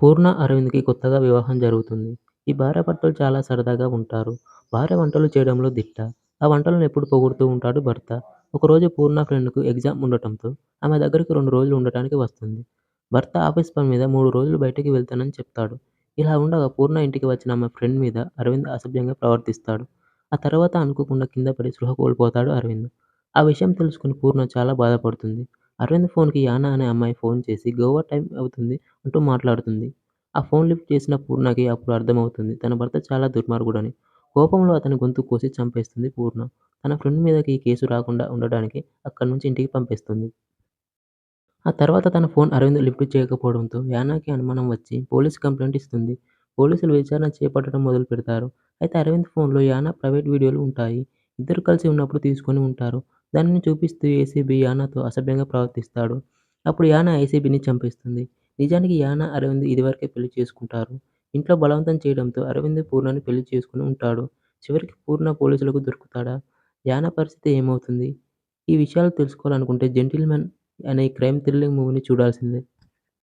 పూర్ణ, అరవింద్‌కి కొత్తగా వివాహం జరుగుతుంది. ఈ భార్యాభర్తలు చాలా సరదాగా ఉంటారు. భార్య వంటలు చేయడంలో దిట్ట. ఆ వంటలను ఎప్పుడు పొగుడుతూ ఉంటాడు భర్త. ఒకరోజు పూర్ణ ఫ్రెండ్‌కు ఎగ్జామ్ ఉండటంతో ఆమె దగ్గరికి రెండు రోజులు ఉండటానికి వస్తుంది. భర్త ఆఫీస్ పని మీద మూడు రోజులు బయటికి వెళ్తానని చెప్తాడు. ఇలా ఉండగా పూర్ణ ఇంటికి వచ్చిన ఆమె ఫ్రెండ్ మీద అరవింద్ అసభ్యంగా ప్రవర్తిస్తాడు. ఆ తర్వాత అనుకోకుండా కిందపడి స్పృహ కోల్పోతాడు అరవింద్. ఆ విషయం తెలుసుకుని పూర్ణ చాలా బాధపడుతుంది. అరవింద్ ఫోన్‌కి యానా అనే అమ్మాయి ఫోన్ చేసి గోవా టైం అవుతుంది అంటూ మాట్లాడుతుంది. ఆ ఫోన్ లిఫ్ట్ చేసిన పూర్ణకి అప్పుడు అర్థమవుతుంది తన భర్త చాలా దుర్మార్గుడని. కోపంలో అతని గొంతు కోసి చంపేస్తుంది పూర్ణ. తన ఫ్రెండ్ మీదకి కేసు రాకుండా ఉండడానికి అక్కడి నుంచి ఇంటికి పంపేస్తుంది. ఆ తర్వాత తన ఫోన్ అరవింద్ లిఫ్ట్ చేయకపోవడంతో యానాకి అనుమానం వచ్చి పోలీస్ కంప్లైంట్ ఇస్తుంది. పోలీసులు విచారణ చేపట్టడం మొదలుపెడతారు. అయితే అరవింద్ ఫోన్‌లో యానా ప్రైవేట్ వీడియోలు ఉంటాయి. ఇద్దరు కలిసి ఉన్నప్పుడు తీసుకొని ఉంటారు. దానిని చూపిస్తూ ఏసీబీ యానాతో అసభ్యంగా ప్రవర్తిస్తాడు. అప్పుడు యానా ఏసీబీని చంపేస్తుంది. నిజానికి యానా, అరవింద్ ఇదివరకే పెళ్ళి చేసుకుంటారు. ఇంట్లో బలవంతం చేయడంతో అరవింద్ పూర్ణని పెళ్ళి చేసుకొని ఉంటాడు. చివరికి పూర్ణ పోలీసులకు దొరుకుతాడా? యానా పరిస్థితి ఏమవుతుంది? ఈ విషయాలు తెలుసుకోవాలనుకుంటే జెంటిల్మెన్ అనే క్రైమ్ థ్రిల్లింగ్ మూవీని చూడాల్సిందే.